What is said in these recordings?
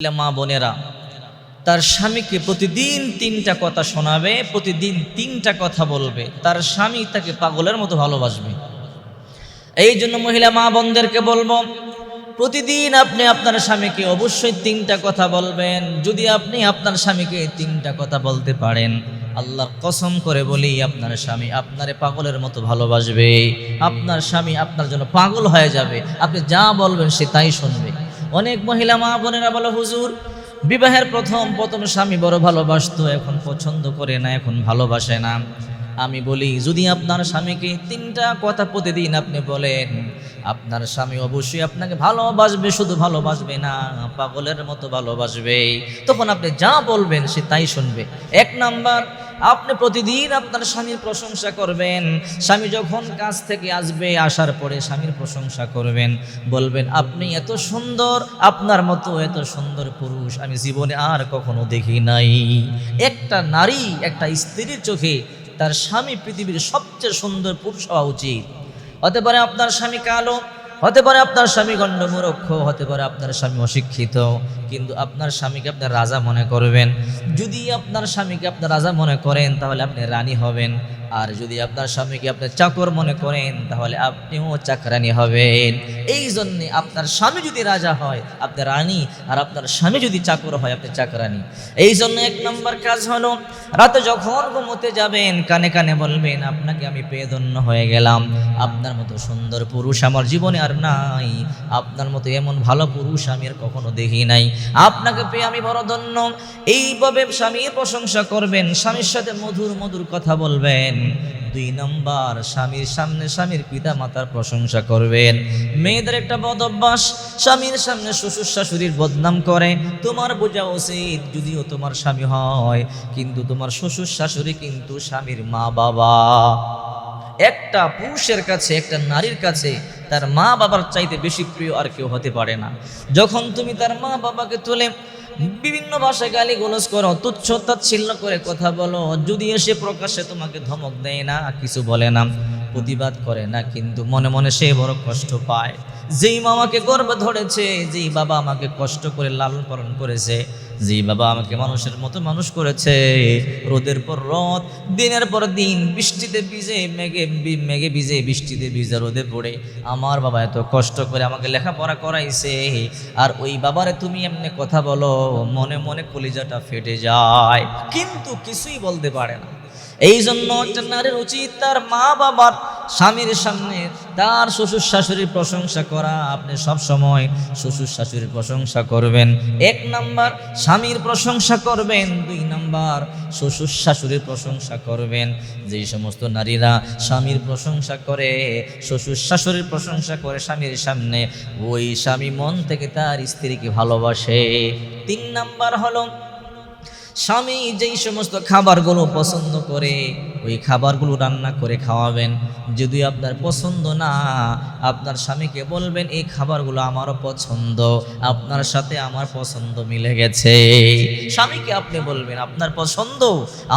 মা বোনেরা, তার স্বামীকে প্রতিদিন তিনটা কথা শোনাবে, প্রতিদিন তিনটা কথা বলবে। তার স্বামী তাকে পাগলের মতো ভালোবাসবে। এই জন্য মহিলা মা বোনদেরকে বলব, প্রতিদিন আপনি আপনার স্বামীকে অবশ্যই তিনটা কথা বলবেন। যদি আপনি আপনার স্বামীকে তিনটা কথা বলতে পারেন, আল্লাহর কসম করে বলি, আপনার স্বামী আপনারে পাগলের মতো ভালোবাসবে। আপনার স্বামী আপনার জন্য পাগল হয়ে যাবে। আপনি যা বলবেন সে তাই শুনবে। অনেক মহিলা মা বোনেরা বলে, হুজুর, বিবাহের প্রথম প্রথম স্বামী বড় ভালোবাসতো, এখন পছন্দ করে না, এখন ভালোবাসে না। আমি বলি, যদি আপনার স্বামীকে তিনটা কথা প্রতিদিন আপনি বলেন, আপনার স্বামী অবশ্যই আপনাকে ভালোবাসবে, শুধু ভালোবাসবে না, পাগলের মতো ভালোবাসবে তখন আপনি যা বলবেন সে তাই শুনবে। এক নাম্বার আপনি প্রতিদিন আপনার স্বামীর প্রশংসা করবেন। স্বামী যখন কাজ থেকে আসবে, আসার পরে স্বামীর প্রশংসা করবেন। বলবেন, আপনি এত সুন্দর, আপনার মতো এত সুন্দর পুরুষ আমি জীবনে আর কখনো দেখি নাই। একটা নারী একটা স্ত্রীর চোখে তার স্বামী পৃথিবীর সবচেয়ে সুন্দর পুরুষ হওয়া উচিত। হতে পারে আপনার স্বামী কালো হতে পারে আপনার স্বামী গণ্ডমূরক্ষ, হতে পারে আপনার স্বামী অশিক্ষিত, কিন্তু আপনার স্বামীকে আপনার রাজা মনে করবেন। যদি আপনার স্বামীকে আপনার রাজা মনে করেন, তাহলে আপনি রানী হবেন। আর যদি আপনার স্বামীকে আপনি চাকর মনে করেন, তাহলে আপনিও চাকরানি হবেন। এই জন্যে আপনার স্বামী যদি রাজা হয়, আপনি রানী, আর আপনার স্বামী যদি চাকর হয়, আপনি চাকরানি। এই জন্য এক নম্বর কাজ হলো, রাতে যখন ঘুমোতে যাবেন, কানে কানে বলবেন, আপনাকে আমি পেয়ে ধন্য হয়ে গেলাম। আপনার মতো সুন্দর পুরুষ আমার জীবনে আর নাই। আপনার মতো এমন ভালো পুরুষ আমি আর কখনো দেখি নাই। আপনাকে পেয়ে আমি বড় ধন্য। এইভাবে স্বামীর প্রশংসা করবেন, স্বামীর সাথে মধুর মধুর কথা বলবেন। দুই নম্বর, স্বামীর সামনে স্বামীর পিতা মাতার প্রশংসা করবেন। মেয়েদের একটা বদ অভ্যাস, স্বামীর সামনে শ্বশুর শাশুড়ির বদনাম করে। তোমার বোঝা উচিত যদিও তোমার স্বামী হয়, কিন্তু তোমার শ্বশুর শাশুড়ি কিন্তু স্বামীর মা বাবা। একটা পুরুষের কাছে, একটা নারীর কাছে তার মা বাবার চাইতে বেশি প্রিয় আর কেউ হতে পারে না। যখন তুমি তার মা বাবাকে তুলে বিভিন্ন ভাষায় গালি গোলজ করো, তুচ্ছ তাচ্ছিল্য করে কথা বলো, যদি এসে প্রকাশ্যে তোমাকে ধমক দেয় না, কিছু বলে না, প্রতিবাদ করে না, কিন্তু মনে মনে সে বড় কষ্ট পায়। যেই মামাকে গর্ব ধরেছে, যেই বাবা আমাকে কষ্ট করে লালন পালন করেছে, যেই বাবা আমাকে মানুষের মতো মানুষ করেছে। রোদের পর রোদ, দিনের পর দিন, বৃষ্টিতে ভিজে মেঘে মেঘে ভিজে বৃষ্টিতে ভিজে রোদে পড়ে। আমার বাবা এত কষ্ট করে আমাকে লেখাপড়া করাইছে। আর ওই বাবারে তুমি এমনি কথা বলো, মনে মনে কলিজাটা ফেটে যায়। কিন্তু কিছুই বলতে পারে না। এই জন্য একটা নারীর উচিত তার মা বাবার স্বামীর সামনে তার শ্বশুর শাশুড়ির প্রশংসা করা, আপনি সব সময় শ্বশুর শাশুড়ির প্রশংসা করবেন। এক নাম্বার, স্বামীর প্রশংসা করবেন। দুই নাম্বার, শ্বশুর শাশুড়ির প্রশংসা করবেন। যেই সমস্ত নারীরা স্বামীর প্রশংসা করে, শ্বশুর শাশুড়ির প্রশংসা করে স্বামীর সামনে, ওই স্বামী মন থেকে তার স্ত্রীকে ভালোবাসে। তিন নাম্বার হলো স্বামী যেই সমস্ত খাবারগুলো পছন্দ করে, ওই খাবারগুলো রান্না করে খাওয়াবেন। যদি আপনার পছন্দ না, আপনার স্বামীকে বলবেন, এই খাবারগুলো আমারও পছন্দ, আপনার সাথে আমার পছন্দ মিলে গেছে। স্বামীকে আপনি বলবেন, আপনার পছন্দ,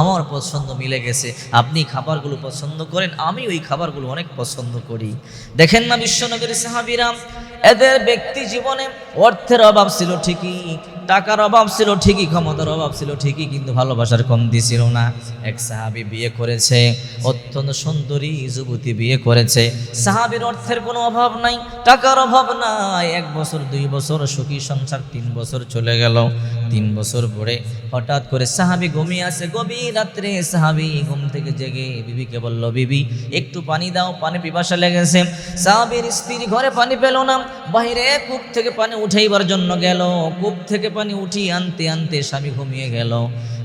আমার পছন্দ মিলে গেছে। আপনি খাবারগুলো পছন্দ করেন, আমি ওই খাবারগুলো অনেক পছন্দ করি। দেখেন না বিশ্বনগরী সাহাবিরাম এদের ব্যক্তি জীবনে অর্থের অভাব ছিল ঠিকই টাকার অভাব ছিল, ঠিকই ক্ষমতার অভাব ছিল, ঠিকই, কিন্তু ভালোবাসার কমতি ছিল না। এক সাহাবি বিয়ে করেছে, অত্যন্ত সুন্দরী যুবতী বিয়ে করেছে। সাহাবির অর্থের কোনো অভাব নাই, টাকার অভাব নাই। এক বছর, দুই বছর, সুখী সংসার, তিন বছর চলে গেল। তিন বছর পরে হঠাৎ করে সাহাবি ঘুমিয়ে আছে গভীর রাত্রে সাহাবি ঘুম থেকে জেগে বিবিকে বলল, বিবি, একটু পানি দাও, পানি পিপাসা লেগেছে। সাহাবির স্ত্রী ঘরে পানি পেল না বাইরে কূপ থেকে পানি উঠাইবার জন্য গেল। কূপ থেকে পানি উঠিয়ে আনতে আনতে স্বামী ঘুমিয়ে গেল।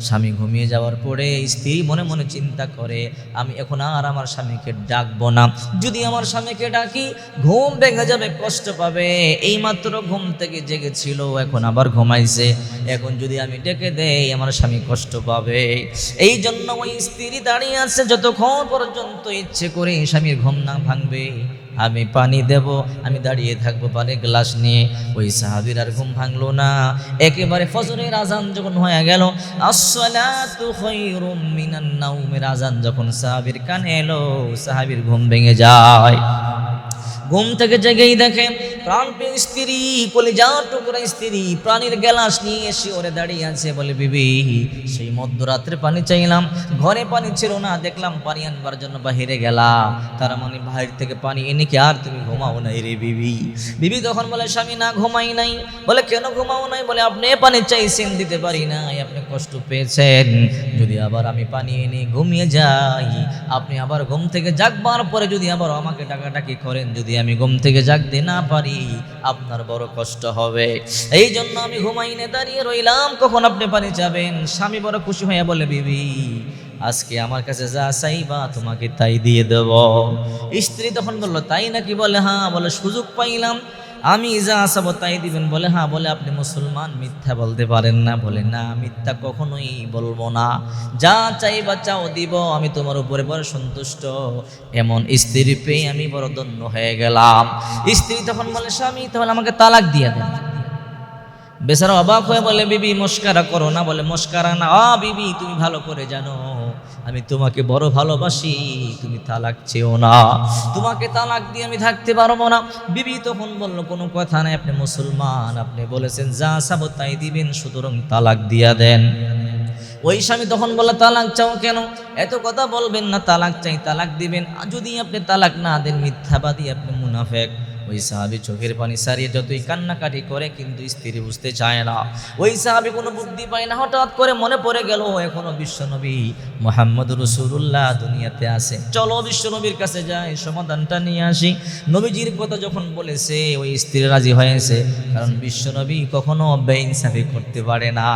স্বামী ঘুমিয়ে যাওয়ার পরে স্ত্রী মনে মনে চিন্তা করে, আমি এখন আর আমার স্বামীকে ডাকবো না। যদি আমার স্বামীকে ডাকি, ঘুম ভেঙে যাবে, কষ্ট পাবে। এইমাত্র ঘুম থেকে জেগেছিল, এখন আবার ঘুমাইছে। এখন যদি আমি ডেকে দেই, আমার স্বামী কষ্ট পাবে। এই জন্য ওই স্ত্রী দাঁড়িয়ে আছে, যতক্ষণ পর্যন্ত ইচ্ছে করে স্বামীর ঘুম না ভাঙবে। আমি পানি দেব, আমি দাঁড়িয়ে থাকব পানির গ্লাস নিয়ে। ওই সাহাবির আর ঘুম ভাঙলো না। একেবারে ফজরের আজান যখন হয়ে গেল আজান যখন সাহাবির কানে এলো, সাহাবির ঘুম ভেঙে যায়। ঘুম থেকে জেগেই দেখে প্রাণ পেয়ে স্ত্রী কলিজা টুকরা স্ত্রী, প্রাণীর গ্যালাস নিয়ে এসে ওরে দাঁড়িয়ে আছে বলে, বিবি, সেই মধ্যরাত্রে পানি চাইলাম, ঘরে পানি ছিল না, দেখলাম পানি আনবার জন্য বাহিরে গেলাম। তার মানে বাহির থেকে পানি এনে কি আর তুমি ঘুমাও নাই রে বিবি? বিবি তখন বলে, স্বামী, না ঘুমাই নাই। বলে, কেন ঘুমাও নাই? বলে, আপনি পানি চাইছেন, দিতে পারি নাই, আপনি কষ্ট পেয়েছেন। যদি আবার আমি পানি এনে ঘুমিয়ে যাই, আপনি আবার ঘুম থেকে জাগবার পরে যদি আবার আমাকে ডাকাডাকি করেন, যদি আমি ঘুম থেকে জাগতে না পারি আপনার বড় কষ্ট হবে। এই জন্য আমি ঘুমাইনে দাঁড়িয়ে রইলাম, কখন আপনি পানি যাবেন স্বামী বড় খুশি হয়ে বলে, বিবি, আজকে আমার কাছে যা চাইবা তোমাকে তাই দিয়ে দেব। স্ত্রী তখন বলল, তাই নাকি? বলে হ্যাঁ। বলে, সুযোগ পাইলাম। আমি যা আসাবো তাই দিবেন। বলে হ্যাঁ বলে আপনি মুসলমান, মিথ্যা বলতে পারেন না। বলে, না, মিথ্যা কখনোই বলব না। যা চাই চাইবা চাও দিব। আমি তোমার উপরে বড় সন্তুষ্ট। এমন স্ত্রী পেয়ে আমি বড় ধন্য হয়ে গেলাম। স্ত্রী তখন বলে, স্বামী, তাহলে আমাকে তালাক দিয়ে দেন। বেচারা অবাক হয়ে বলে, বিবি, মস্কারা করো না। বলে, মস্কারা না। আ, বিবি, তুমি ভালো করে জানো। আমি তোমাকে বড় ভালোবাসি, তুমি তালাক চেও না। তোমাকে তালাক দিয়ে আমি থাকতে পারব না। বিবি তখন বলল, কোনো কথা নাই, আপনি মুসলমান। আপনি বলেছেন, যা চাবো তাই দিবেন, সুতরাং তালাক দিয়া দেন। ওই স্বামী তখন বলে তালাক চাও কেন? এত কথা বলবেন না, তালাক চাই, তালাক দিবেন। যদি আপনি তালাক না দেন, মিথ্যাবাদী আপনি মুনাফেক। ওই সাহাবি চোখের পানি সারিয়ে যতই কান্নাকাটি করে, কিন্তু স্ত্রী বুঝতে চায় না। ওই সাহাবি কোনো বুদ্ধি পায় না, হঠাৎ করে মনে পড়ে গেল এখনও বিশ্বনবী। মোহাম্মদ রসুল্লাহ দুনিয়াতে আসে চলো বিশ্বনবীর কাছে যাই, সমাধানটা নিয়ে আসি। নবীজির কথা যখন বলেছে, ওই স্ত্রী রাজি হয়েছে, কারণ বিশ্বনবী কখনো বেইনসাফি করতে পারে না।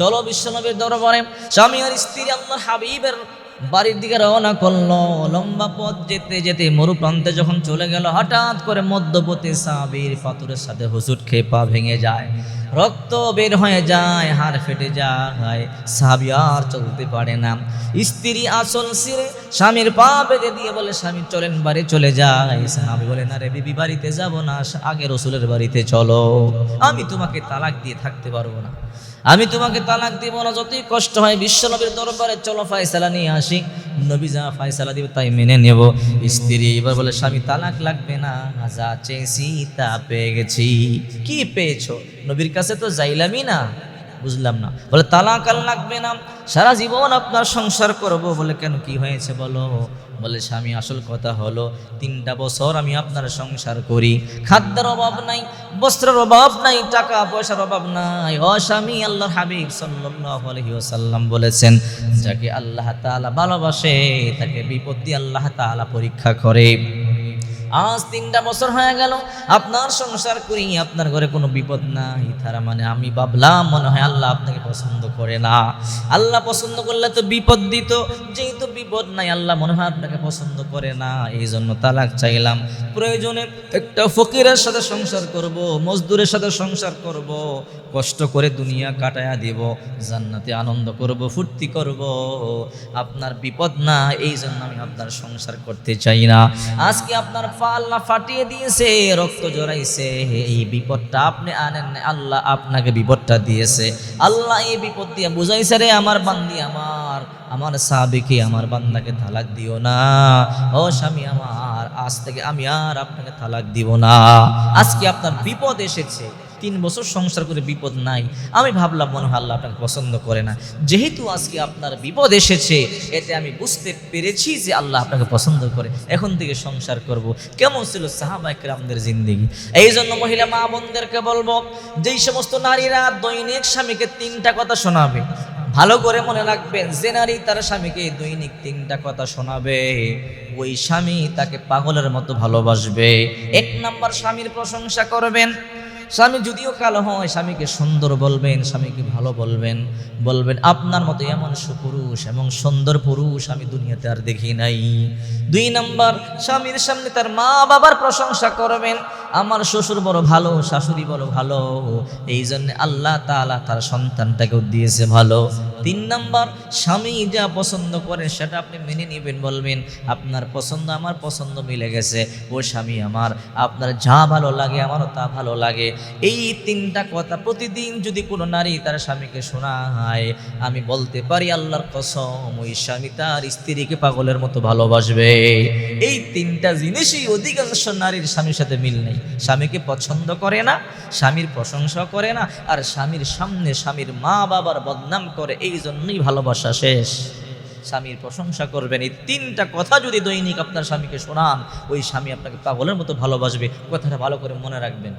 চলো বিশ্বনবীর দরবারে, স্বামী আর স্ত্রী আল্লাহ হাবিবের বাড়ির দিকে রওনা করল। লম্বা পথ যেতে যেতে মরু প্রান্তে যখন চলে গেল, হঠাৎ করে মধ্যপতি সাবির পাথরের সাথে হুসুট খেয়ে পা ভেঙে যায়। রক্ত বের হয়ে যায়, হাড় ফেটে যায়। সাবি আর চলতে পারে না। স্ত্রী আসল সিরে স্বামীর পা বেঁধে দিয়ে বলে, স্বামী, চলেন বাড়ি চলে যায় সাহাবি বলে, না রে বিবি, বাড়িতে যাব না। আগে রসুলের বাড়িতে চলো। আমি তোমাকে তালাক দিয়ে থাকতে পারব না। আমি তোমাকে তালাক দিব, না যতই কষ্ট হয় বিশ্বনবীর দরবারে চলো ফায়সালা নিয়ে আসি। নবী যা ফায়সালা দিবে তাই মেনে নেব। স্ত্রী এবার বলে, স্বামী, তালাক লাগবে না। যা চেয়েছি তা পেয়ে গেছি। কি পেয়েছ? নবীর কাছে তো যাইলামই না। বুঝলাম না। বলে, তালাক আর লাগবে না। সারা জীবন আপনার সংসার করব। বলে, কেন? কি হয়েছে বলো? বলে, স্বামী, আসল কথা হলো, তিনটা বছর আমি আপনার সংসার করি। খাদ্যের অভাব নাই, বস্ত্রের অভাব নাই, টাকা পয়সার অভাব নাই। অ স্বামী আল্লাহ হাবিব সাল্লাল্লাহু আলাইহি বলেছেন, যাকে আল্লাহ তালা ভালোবাসে, তাকে বিপত্তি আল্লাহ তালা পরীক্ষা করে। আজ তিনটা বছর হয়ে গেল, আপনার সংসার করি, আপনার ঘরে কোনো বিপদ নাই। তারা মানে আমি ভাবলাম, মনে হয় আল্লাহ আপনাকে পছন্দ করে না। আল্লাহ পছন্দ করলে তো বিপদ দিত, যেহেতু বিপদ নাই, আল্লাহ মনে হয় আপনাকে পছন্দ করে না। এই জন্য তালাক চাইলাম। প্রয়োজনে একটা ফকিরের সাথে সংসার করব, মজদুরের সাথে সংসার করব, কষ্ট করে দুনিয়া কাটায়া দিব, জান্নাতে আনন্দ করব, ফুর্তি করব। আপনার বিপদ না, এই জন্য আমি আপনার সংসার করতে চাই না। আজকে আপনার পা আল্লাহ ফাটিয়ে দিয়েছে, রক্ত জড়াইছে। এই বিপদটা আপনি আনেন আল্লাহ আপনাকে বিপদটা দিয়েছে। আল্লাহ এই বিপদ দিয়ে বুঝাইছে রে, আমার বান্দি আমার আমার সাবিকে আমার বান্দাকে থালাক দিও না? ও স্বামী আমার, আজ থেকে আমি আর আপনাকে থালাক দিব না। আজকে আপনার বিপদ এসেছে। তিন বছর সংসার করে বিপদ নাই। আমি ভাবলাম, মনে হয় আল্লাহ আপনাকে পছন্দ করে না। যেহেতু আজকে আপনার বিপদ এসেছে, এতে আমি বুঝতে পেরেছি যে আল্লাহ আপনাকে পছন্দ করে। এখন থেকে সংসার করব। কেমন ছিল সাহাবা একরামদের জিন্দিগি? এই জন্য মহিলা মা বোনদেরকে বলব, যেই সমস্ত নারীরা দৈনিক স্বামীকে তিনটা কথা শোনাবে, ভালো করে মনে রাখবেন, যে নারী তার স্বামীকে দৈনিক তিনটা কথা শোনাবে, ওই স্বামী তাকে পাগলের মতো ভালোবাসবে। এক নাম্বার স্বামীর প্রশংসা করবেন স্বামী যদিও কালো হয়, স্বামীকে সুন্দর বলবেন, স্বামীকে ভালো বলবেন বলবেন, আপনার মতো এমন সুপুরুষ এবং সুন্দর পুরুষ আমি দুনিয়াতে আর দেখি নাই। দুই নম্বর, স্বামীর সামনে তার মা বাবার প্রশংসা করবেন, আমার শ্বশুর বড় ভালো, শাশুড়ি বড় ভালো, এই জন্য আল্লাহ তালা তার সন্তানটাকেও দিয়েছে ভালো। তিন নাম্বার, স্বামী যা পছন্দ করে সেটা আপনি মেনে নেবেন, বলবেন, আপনার পছন্দ, আমার পছন্দ মিলে গেছে। ও স্বামী আমার, আপনার যা ভালো লাগে, আমারও তা ভালো লাগে। এই তিনটা কথা প্রতিদিন যদি কোনো নারী তার স্বামীকে শোনায়, আমি বলতে পারি আল্লাহর কসম, ওই স্বামী তার স্ত্রীকে পাগলের মতো ভালোবাসবে। এই তিনটা জিনিসই অধিকাংশ নারীর স্বামীর সাথে মিল নেই। স্বামীকে পছন্দ করে না, স্বামীর প্রশংসা করে না, আর স্বামীর সামনে স্বামীর মা বাবার বদনাম করে এই জন্যই ভালোবাসা শেষ। স্বামীর প্রশংসা করবেন। এই তিনটা কথা যদি দৈনিক আপনার স্বামীকে শোনান, ওই স্বামী আপনাকে পাগলের মতো ভালোবাসবে। কথাটা ভালো করে মনে রাখবেন।